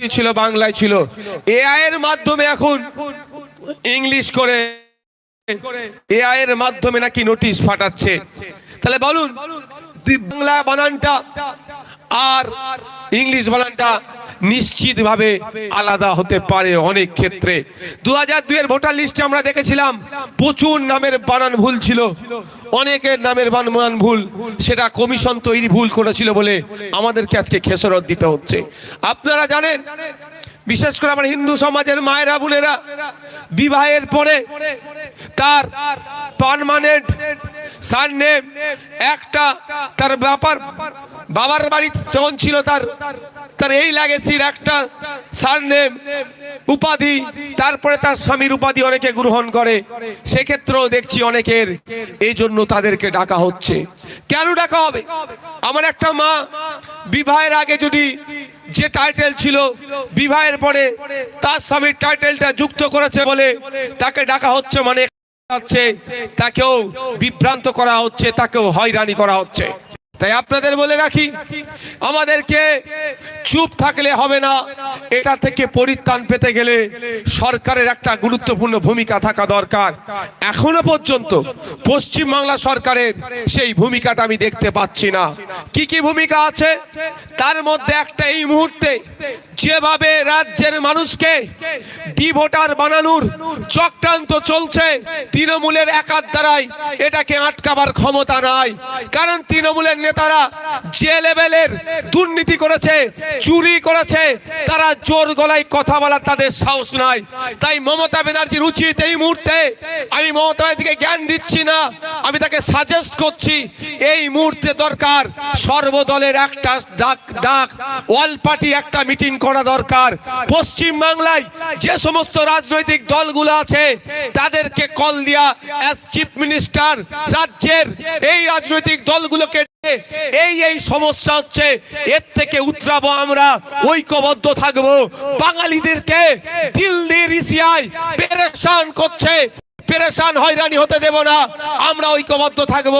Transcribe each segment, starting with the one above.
ছিল, বাংলায় ছিল। এআই এর মাধ্যমে এখন ইংলিশ করে এআই এর মাধ্যমে নাকি নোটিশ ফাটাচ্ছে তাহলে বলুন বাংলা বানানটা আর ইংলিশ বানানটা নিশ্চিতভাবে আলাদা হতে পারে অনেক ক্ষেত্রে। দু হাজার দুইয়ের ভোটার লিস্টে আমরা দেখেছিলাম, প্রচুর নামের বানান ভুল ছিল। অনেকের নামের বানান ভুল, সেটা কমিশন তৈরি ভুল করেছিল বলে আমাদেরকে আজকে খেসরত দিতে হচ্ছে। আপনারা জানেন, বিশেষ করে আমার হিন্দু সমাজের মায়েরা, বোনেরা, বিবাহের পরে তার পার্মানেন্ট সারনেম একটা, তার ব্যাপার বাবার বাড়ি যখন ছিল তার তার এই লাগেসির একটা সারনেম উপাধি, তারপরে তার স্বামীর উপাধি অনেকে গ্রহণ করে। সেক্ষেত্রেও দেখছি অনেকের এই জন্য তাদেরকে ডাকা হচ্ছে। কেন ডাকা হবে? আমার একটা মা বিবাহের আগে যদি যে টাইটেল ছিল, বিবাহের পরে তার স্বামীর টাইটেলটা যুক্ত করেছে বলে তাকে ডাকা হচ্ছে মানে তাকেও বিভ্রান্ত করা হচ্ছে, তাকেও হয়রানি করা হচ্ছে। তাই আপনাদের বলে রাখি, আমাদেরকে চুপ থাকলে হবে না। এটা থেকে পরিত্রাণ পেতে গেলে সরকারের একটা গুরুত্বপূর্ণ ভূমিকা থাকা দরকার। এখনও পর্যন্ত পশ্চিম বাংলা সরকারের সেই ভূমিকাটা আমি দেখতে পাচ্ছি না। কি কি ভূমিকা আছে? তার মধ্যে একটা এই মুহূর্তে যেভাবে রাজ্যের মানুষকে ডি ভোটার বানানোর চক্রান্ত চলছে, তৃণমূলের একার দ্বারাই এটাকে আটকাবার ক্ষমতা নাই। কারণ তৃণমূলের নেতারা যে লেভেলের দুর্নীতি করেছে, চুরি করেছে, তারা জোর গলায় কথা বলার তাদের সাহস নাই। তাই মমতা ব্যানার্জির উচিত এই মুহূর্তে আমি মমতা ব্যানার্জিকে জ্ঞান দিচ্ছি না, আমি তাকে সাজেস্ট করছি, এই মুহূর্তে দরকার সর্বদলের একটা ডাক ডাক অল পার্টি, একটা মিটিং করা দরকার। পশ্চিম বাংলায় যে সমস্ত রাজনৈতিক দলগুলো আছে, তাদেরকে কল দিয়া অ্যাজ চিফ মিনিস্টার রাজ্যের এই রাজনৈতিক দলগুলোকে এই এই সমস্যা হচ্ছে, এর থেকে উতরাবো আমরা ঐক্যবদ্ধ থাকব। বাঙালিদেরকে দিল্লি রিসিয়ায় পেরেশান করছে। পেরেশান হয়রানি হতে দেব না। আমরা ঐক্যবদ্ধ থাকব।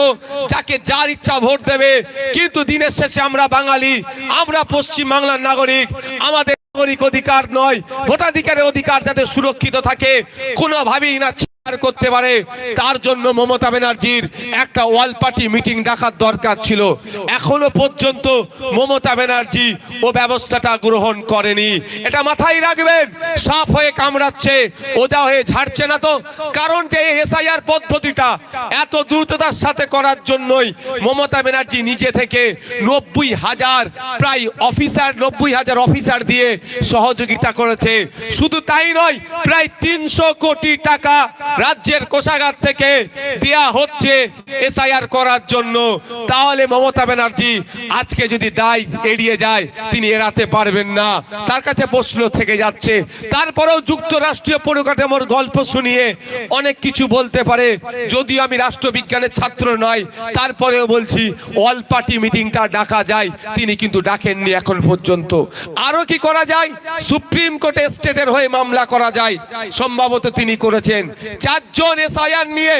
যাকে যার ইচ্ছা ভোট দেবে। কিন্তু দিনের শেষে আমরা বাঙালি। আমরা পশ্চিম বাংলার নাগরিক। আমাদের নাগরিক অধিকার নয়। ভোটাধিকারের অধিকার যাতে সুরক্ষিত থাকে, কোনোভাবেই না করতে পারে। তার জন্য মমতা ব্যানার্জির একটা ওয়াল পার্টি মিটিং ডাকার দরকার ছিল। এখনও পর্যন্ত মমতা ব্যানার্জি ও ব্যবস্থাটা গ্রহণ করেনি। এটা মাথায় রাখবেন, সাপ হয়ে কামড়াচ্ছে, ওজা হয়ে ঝাড়ছে না তো। কারণ যে এসআইআর পদ্ধতিটা এত দ্রুততার সাথে করার জন্যই মমতা ব্যানার্জি নিজে থেকে নব্বই হাজার প্রায় অফিসার, নব্বই হাজার অফিসার দিয়ে সহযোগিতা করেছে। শুধু তাই নয়, প্রায় তিনশো কোটি টাকা রাজ্যের কোষাগার থেকে দেয়া হচ্ছে এসআইআর করার জন্য। তাহলে মমতা ব্যানার্জি আজকে যদি দায় এড়িয়ে যায়, তিনি এড়াতে পারবেন না। তার কাছে প্রশ্ন থেকে যাচ্ছে, তারপরেও যুক্তরাষ্ট্রীয় পরিকাঠামোর গল্প শুনিয়ে অনেক কিছু বলতে পারে। যদিও আমি রাষ্ট্রবিজ্ঞানের ছাত্র নয়, তারপরেও বলছি, অল পার্টি মিটিংটা ডাকা যায়, তিনি কিন্তু ডাকেননি এখন পর্যন্ত। আরও কি করা যায়? সুপ্রিম কোর্টে স্টেটের হয়ে মামলা করা যায়। সম্ভবত তিনি করেছেন। চারজন এসআইআর নিয়ে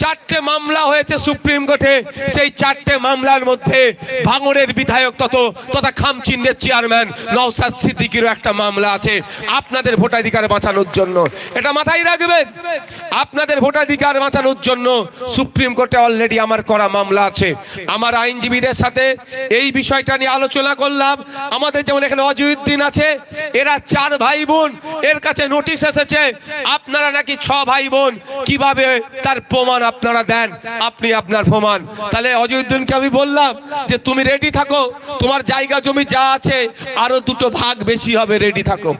চারটে মামলা হয়েছে সুপ্রিম কোর্টে। সেই চারটে মামলার মধ্যে ভাঙড়ের বিধায়ক তত, তথা খামচিন্দের চেয়ারম্যান নওসাদ সিদ্দিকিরও একটা মামলা আছে। আপনাদের ভোটাধিকার বাঁচানোর জন্য। এটা মাথায় রাখবেন। আপনাদের ভোটাধিকার বাঁচানোর জন্য সুপ্রিম কোর্টে অলরেডি আমার করা মামলা আছে। আমার আইনজীবীদের সাথে এই বিষয়টা নিয়ে আলোচনা করলাম। আমাদের যেমন এখানে অজয়ুদ্দিন আছে, এরা চার ভাই বোন, এর কাছে নোটিশ এসেছে। আপনারা নাকি ছ ভাই বোন। কীভাবে তার প্রমাণ আপনারা দেন? আপনি আপনার প্রমাণ। তাহলে অজয়ুদ্দিনকে আমি বললাম যে, তুমি রেডি থাকো। তোমার জায়গা জমি যা আছে, আরও দুটো ভাগ বেশি হবে রেডি থাকো।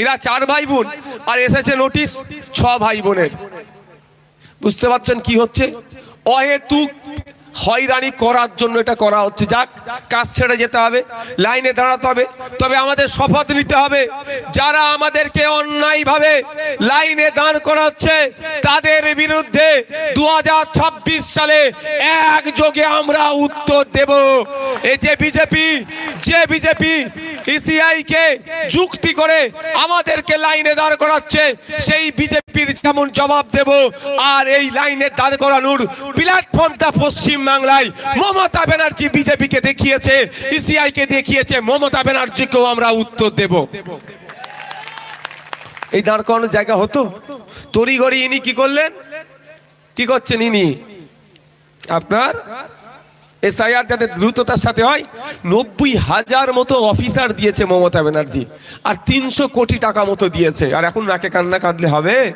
এরা চার ভাই বোন আর এসেছে নোটিশ ছ ভাই বোনের বুঝতে পারছেন কি হচ্ছে? অহেতুক হয়রানি করার জন্য এটা করা হচ্ছে। যাক, কাজ ছেড়ে যেতে হবে, লাইনে দাঁড়াতে হবে। তবে আমাদের শপথ নিতে হবে, যারা আমাদেরকে অন্যায়ভাবে লাইনে দাঁড় করাচ্ছে, তাদের বিরুদ্ধে দু হাজার ছাব্বিশ সালে একযোগে আমরা উত্তর দেব। এই যে বিজেপি যে বিজেপি ইসিআই কে যুক্তি করে আমাদেরকে লাইনে দাঁড় করাচ্ছে। সেই বিজেপির যেমন জবাব দেব, আর এই লাইনে দাঁড় করানোর প্ল্যাটফর্মটা পশ্চিম বাংলায় মমতা ব্যানার্জি বিজেপিকে দেখিয়েছে ইসিআই কে দেখিয়েছে, মমতা ব্যানার্জিকেও আমরা উত্তর দেব। এই দাঁড় করানোর জায়গা হতো? তড়িঘড়ি ইনি কি করলেন? কি করছেন ইনি? আপনার এসআইআর যাতে দ্রুততার সাথে হয়, নব্বই হাজার মতো অফিসার দিয়েছে মমতা ব্যানার্জি। আর তিনশো কোটি টাকা মতো দিয়েছে। আর এখন নাকে কান্না কাঁদলে হবে?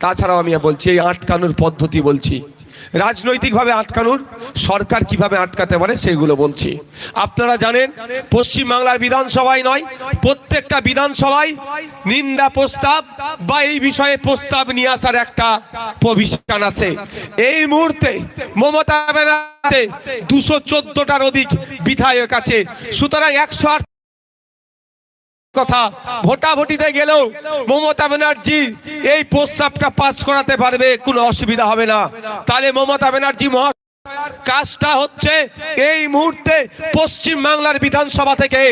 তাছাড়াও আমি বলছি, এই আটকানোর পদ্ধতি বলছি। রাজনৈতিকভাবে আটকানোর, সরকার কীভাবে আটকাতে পারে সেগুলো বলছি। আপনারা জানেন, পশ্চিমবাংলার বিধানসভায় নয়, প্রত্যেকটা বিধানসভায় নিন্দা প্রস্তাব বা এই বিষয়ে প্রস্তাব নিয়ে আসার একটা প্রভিশন আছে। এই মুহূর্তে মমতা ব্যানার্জি দুশো চোদ্দটার অধিক বিধায়ক আছে। সুতরাং একশো আট কথা ভোটাভুটিতে গেলেও মমতা ব্যানার্জি এই প্রস্তাবটা পাস করাতে পারবে, কোনো অসুবিধা হবে না। তাহলে মমতা ব্যানার্জি মহা কাজটা হচ্ছে এই মুহূর্তে পশ্চিম বাংলার বিধানসভা থেকে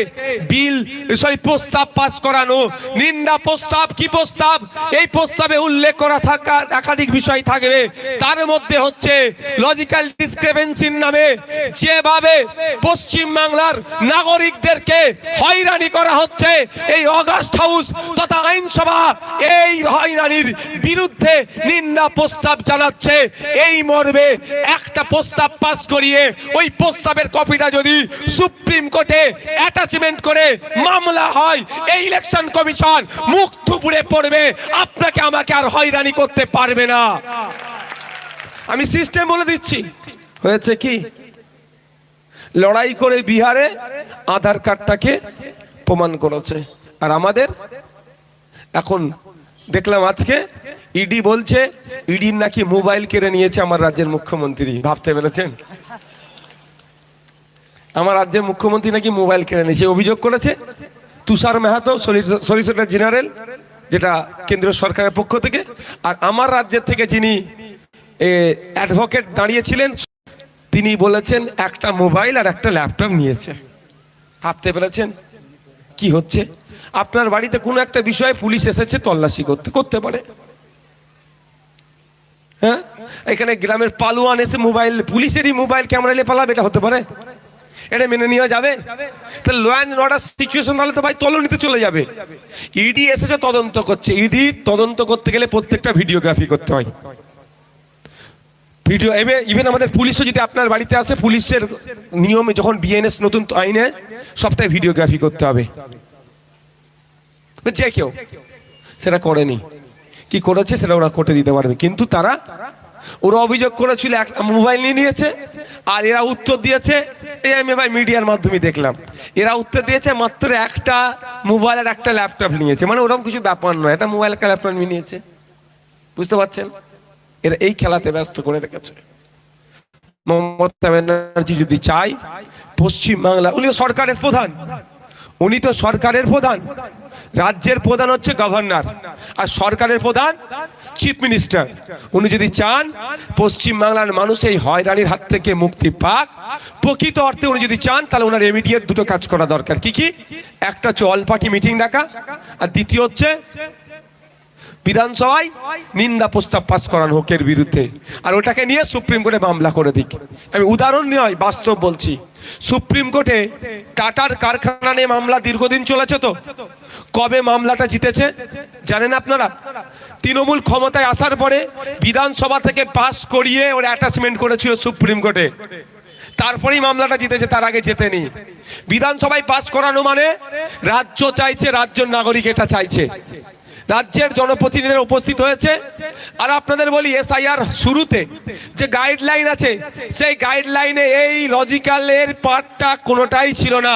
বিল, সরি, প্রস্তাব পাস করানো। নিন্দা প্রস্তাব, কি প্রস্তাব? এই প্রস্তাবে উল্লেখ করা থাকা, একাধিক বিষয় থাকবে। তার মধ্যে হচ্ছে লজিক্যাল ডিসক্রিপেন্সির নামে যেভাবে পশ্চিম বাংলার নাগরিকদেরকে হয়রানি করা হচ্ছে, এই অগাস্ট হাউস তথা আইনসভা, এই হয়রানির বিরুদ্ধে নিন্দা প্রস্তাব জানাচ্ছে। এই মর্মে একটা প্রস্তাব পাস করিয়ে ওই প্রস্তাবের কপিটা যদি সুপ্রিম কোর্টে অ্যাটাচমেন্ট করে মামলা হয়, এই ইলেকশন কমিশন মুখ থুপুড়ে পড়বে। আপনাকে আমাকে আর হয়রানি করতে পারবে না। আমি সিস্টেম বলে দিচ্ছি। হয়েছে কি? লড়াই করে বিহারে আধার কার্ডটাকে প্রমাণ করেছে। আর আমাদের এখন দেখলাম আজকে ইডি বলছে, ইডির নাকি মোবাইল কেড়ে নিয়েছে আমার রাজ্যের মুখ্যমন্ত্রী। ভাবতে পেরেছেন? আমার রাজ্যের মুখ্যমন্ত্রী নাকি মোবাইল কেড়ে নিয়েছে? অভিযোগ করেছে তুষার মেহাতো সলিসিটর জেনারেল, যেটা কেন্দ্রীয় সরকারের পক্ষ থেকে। আর আমার রাজ্যের থেকে যিনি অ্যাডভোকেট দাঁড়িয়েছিলেন, তিনি বলেছেন, একটা মোবাইল আর একটা ল্যাপটপ নিয়েছে। ভাবতে পেরেছেন? কি হচ্ছে? আপনার বাড়িতে কোনো একটা বিষয়ে পুলিশ এসেছে, তল্লাশি করতে করতে পারে। হ্যাঁ? এখানে গ্রামের পালোয়ান এসে মোবাইল, পুলিশেরই মোবাইল ক্যামেরা নিয়ে পালাবে, এটা হতে পারে। এটা মেনে নেওয়া যাবে। তাহলে ল অ্যান্ড অর্ডার সিচুয়েশন তাহলে তো ভাই তলনিতে চলে যাবে। ইডি এসেছে, তদন্ত করছে। ইডি তদন্ত করতে গেলে প্রত্যেকটা ভিডিওগ্রাফি করতে হয়। ভিডিও এবে ইভেন আমাদের পুলিশও যদি আপনার বাড়িতে আসে, পুলিশের নিয়মে যখন বিএনএস নতুন আইনে, সবটাই ভিডিওগ্রাফি করতে হবে। যে কেউ, সেটা করেনি। কি করেছে সেটা ওরা কোর্টে দিতে পারবে। কিন্তু তারা, ওরা অভিযোগ করেছিল একটা মোবাইল নিয়ে নিয়েছে, আর এরা উত্তর দিয়েছে, এই আমি ভাই মিডিয়ার মাধ্যমে দেখলাম। এরা উত্তর দিয়েছে, মাত্র একটা মোবাইল আর একটা ল্যাপটপ নিয়েছে। মানে ওরকম কিছু ব্যাপার নয়, একটা মোবাইল, একটা ল্যাপটপ নিয়ে নিয়েছে। বুঝতে পারছেন? এরা এই খেলাতে ব্যস্ত করে রেখেছে। মমতা ব্যানার্জি যদি চাই পশ্চিম বাংলা উনি সরকারের প্রধান। উনি তো সরকারের প্রধান। রাজ্যের প্রধান হচ্ছে গভর্নর আর সরকারের প্রধান চিফ মিনিস্টার। উনি যদি চান, পশ্চিম বাংলার মানুষ এই হয়রানির হাত থেকে মুক্তি পাক। প্রকৃত অর্থে উনি যদি চান, তাহলে ওনার ইমিডিয়েট দুটো কাজ করা দরকার। কি কি? একটা হচ্ছে অল পার্টি মিটিং ডাকা, আর দ্বিতীয় হচ্ছে বিধানসভায় নিন্দা প্রস্তাব পাস করান হোকের বিরুদ্ধে। আর ওটাকে নিয়ে সুপ্রিম কোর্টে মামলা করে দিক। আমি উদাহরণ নয়, বাস্তব বলছি। সুপ্রিম কোর্টে টাটার কারখানা নিয়ে মামলা দীর্ঘদিন চলেছে তো? কবে মামলাটা জিতেছে? জানেন আপনারা? তৃণমূল ক্ষমতায় আসার পরে বিধানসভা থেকে পাস করিয়ে ওরা অ্যাটাচমেন্ট করেছিল সুপ্রিম কোর্টে। তারপরেই মামলাটা জিতেছে, তার আগে জেতেনি। বিধানসভায় পাস করানো মানে রাজ্য চাইছে, রাজ্যের নাগরিক এটা চাইছে। রাজ্যের জনপ্রতিনিধিরা উপস্থিত হয়েছে। আর আপনাদের বলি, এসআইআর শুরুতে যে গাইডলাইন আছে, সেই গাইডলাইনে এই লজিক্যালের পার্টটা কোনোটাই ছিল না।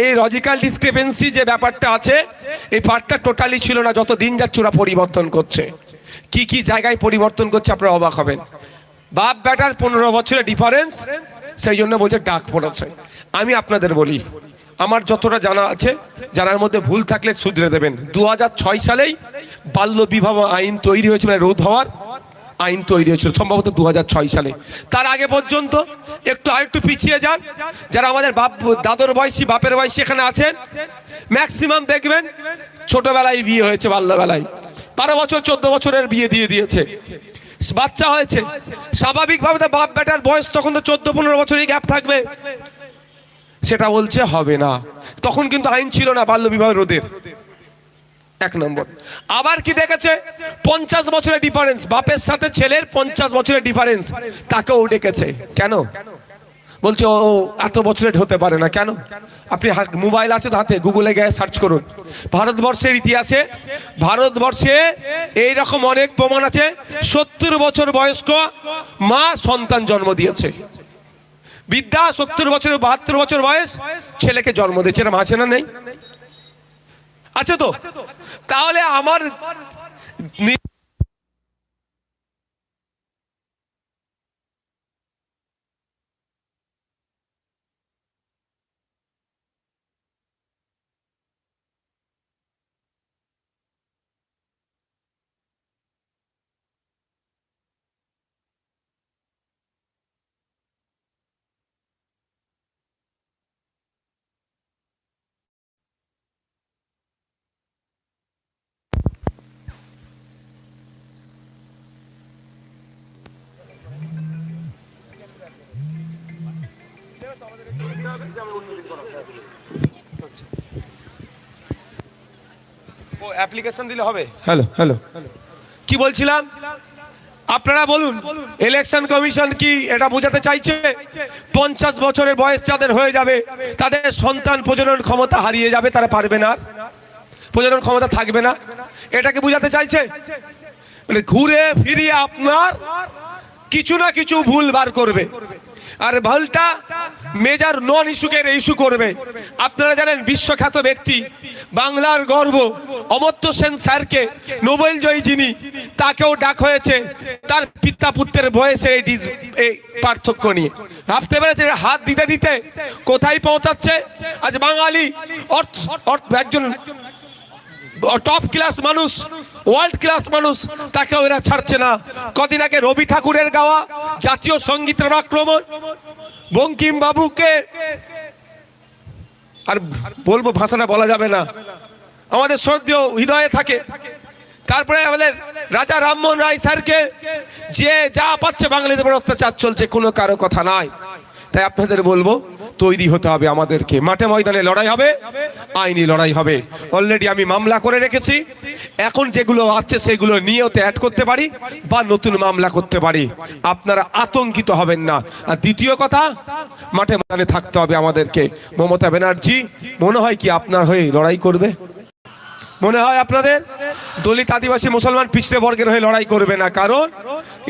এই লজিক্যাল ডিসক্রিপেন্সি যে ব্যাপারটা আছে, এই পার্টটা টোটালি ছিল না, যত দিন যাচ্ছে ওরা পরিবর্তন করছে। কি কি জায়গায় পরিবর্তন করছে আপনারা অবাক হবেন। বাপ বেটার পনেরো বছরের ডিফারেন্স সেই জন্য বলছে ডাক পড়েছে। আমি আপনাদের বলি আমার যতটা জানা আছে, জানার মধ্যে ভুল থাকলে শুধরে দেবেন। দু হাজার ছয় সালেই বাল্য বিবাহ আইন তৈরি হয়েছে মানে রোধ হওয়ার আইন তৈরি হয়েছিল, সম্ভবত দু হাজার ছয় সালে। তার আগে পর্যন্ত একটু আরেকটু পিছিয়ে যান, যারা আমাদের বাপ, দাদর বয়সী, বাপের বয়সী এখানে আছেন, ম্যাক্সিমাম দেখবেন ছোটবেলায় বিয়ে হয়েছে, বাল্যবেলায়। বারো বছর, চোদ্দ বছরের বিয়ে দিয়ে দিয়েছে। বাচ্চা হয়েছে। স্বাভাবিকভাবে তো বাপ বেটার বয়স তখন তো চোদ্দ, পনেরো বছরই গ্যাপ থাকবে। সেটা বলছে হবে না। তখন কিন্তু আইন ছিল না বাল্য বিবাহ রোধের। এক নম্বর। আবার কি দেখেছে? পঞ্চাশ বছরের ডিফারেন্স বাপের সাথে ছেলের পঞ্চাশ বছরের ডিফারেন্স তাকেও ডেকেছে। কেন? বলছে, ও এত বছরের হতে পারে না। কেন? আপনি মোবাইল আছে হাতে, গুগলে গিয়ে সার্চ করুন। ভারতবর্ষের ইতিহাসে, ভারতবর্ষে এই রকম অনেক প্রমাণ আছে। সত্তর বছর বয়স্ক মা সন্তান জন্ম দিয়েছে। বিদ্যা সত্তর বছর, বাহাত্তর বছর বয়স, ছেলেকে জন্ম দিয়েছে এরকম আছে না নেই? আছে তো? তাহলে আমার ও অ্যাপ্লিকেশন দিলে হবে? হ্যালো হ্যালো কি বলছিলাম? আপনারা বলুন ইলেকশন কমিশন কি এটা বোঝাতে চাইছে? পঞ্চাশ বছরের বয়স যাদের হয়ে যাবে তাদের সন্তান প্রজনন ক্ষমতা হারিয়ে যাবে তারা পারবে না। প্রজনন ক্ষমতা থাকবে না। এটাকে বোঝাতে চাইছে? মানে ঘুরে ফিরিয়ে আপনার কিছু না কিছু ভুল বার করবে। আর ভুলটা মেজার নন ইস্যুকে ইস্যু করবে। আপনারা জানেন বিশ্বখ্যাত ব্যক্তি, বাংলার গর্ব, অমর্ত্য সেন স্যারকে নোবেল জয়ী যিনি, তাকেও ডাক হয়েছে। তার পিতা পুত্রের বয়সের এই এই পার্থক্য নিয়ে। ভাবতে পেরেছে হাত দিতে দিতে কোথায় পৌঁছাচ্ছে? আজ বাঙালি অর্থ অর্থ একজন টপ ক্লাস মানুষ ওয়ার্ল্ড ক্লাস মানুষ, তাকে ওরা ছাড়ছে না। কদিন আগে রবি ঠাকুরের গাওয়া জাতীয় সঙ্গীতের আক্রমণ বঙ্কিম বাবুকে আর বলব ভাষাটা বলা যাবে না। আমাদের শ্রদ্ধেয় হৃদয়ে থাকে। তারপরে আমাদের রাজা রামমোহন রায় স্যারকে যে যা পাচ্ছে বাঙালিদের উপর অত্যাচার চলছে, কোনো কারও কথা নাই। তাই আপনাদের বলব তৈরি হতে হবে আমাদেরকে। মাঠে ময়দানে লড়াই হবে, আইনি লড়াই হবে। অলরেডি আমি মামলা করে রেখেছি। এখন যেগুলো আছে সেগুলো নিয়েতে অ্যাড করতে পারি বা নতুন মামলা করতে পারি। আপনারা আতঙ্কিত হবেন না। আর দ্বিতীয় কথা, মাঠে ময়দানে থাকতে হবে আমাদেরকে। মমতা ব্যানার্জি, মনে হয় কি আপনার হয়ে লড়াই করবে? মনে হয় আপনাদের? দলিত আদিবাসী মুসলমান পিছড়ে বর্গের হয়ে লড়াই করবে না। কারণ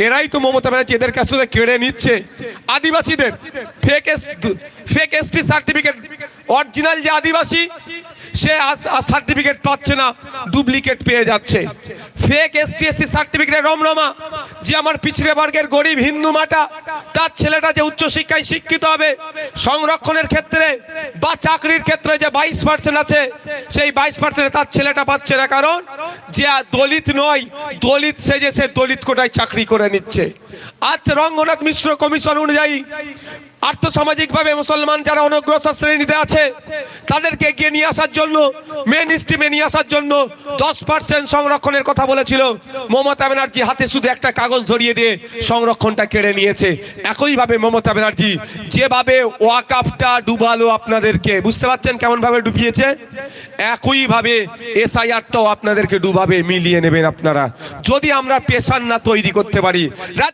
এরাই তো মমতা ব্যানার্জি, এদের কাছ থেকে কেড়ে নিচ্ছে। আদিবাসীদের fake S fake ST certificate original যে আদিবাসী সে সার্টিফিকেট পাচ্ছে না, ডুপ্লিকেট পেয়ে যাচ্ছে। ফেক এসটি এসসি সার্টিফিকেট রমরমা, যে আমার পিছড়ে বর্গের গরিব হিন্দু মাটা, তার ছেলেটা যে উচ্চশিক্ষায় শিক্ষিত হবে, সংরক্ষণের ক্ষেত্রে বা চাকরির ক্ষেত্রে যে বাইশ পার্সেন্ট আছে, সেই বাইশ পার্সেন্টে তার ছেলেটা পাচ্ছে না। কারণ যে দলিত নয়, দলিত সেজে সে দলিত কোটায় চাকরি করে নিচ্ছে। আজ রঙ্গনাথ মিশ্র কমিশন অনুযায়ী আর্থসামাজিকভাবে মুসলমান যারা অনগ্রসর শ্রেণীতে আছে, তাদেরকে এগিয়ে নিয়ে আসার জন্য মেন স্ট্রিমে নিয়ে আসার জন্য দশ পার্সেন্ট সংরক্ষণের কথা বলেছিল। মমতা ব্যানার্জি হাতে শুধু একটা কাগজ ধরিয়ে দিয়ে সংরক্ষণটা কেড়ে নিয়েছে। একইভাবে মমতা ব্যানার্জি যেভাবে ওয়াকাফটা ডুবালো আপনাদেরকে, বুঝতে পারছেন কেমন ভাবে ডুবিয়েছে? একইভাবে এসআইআরটাও আপনাদেরকে ডুবাবে, মিলিয়ে নেবেন আপনারা। যদি আমরা পেশার না তৈরি করতে পারি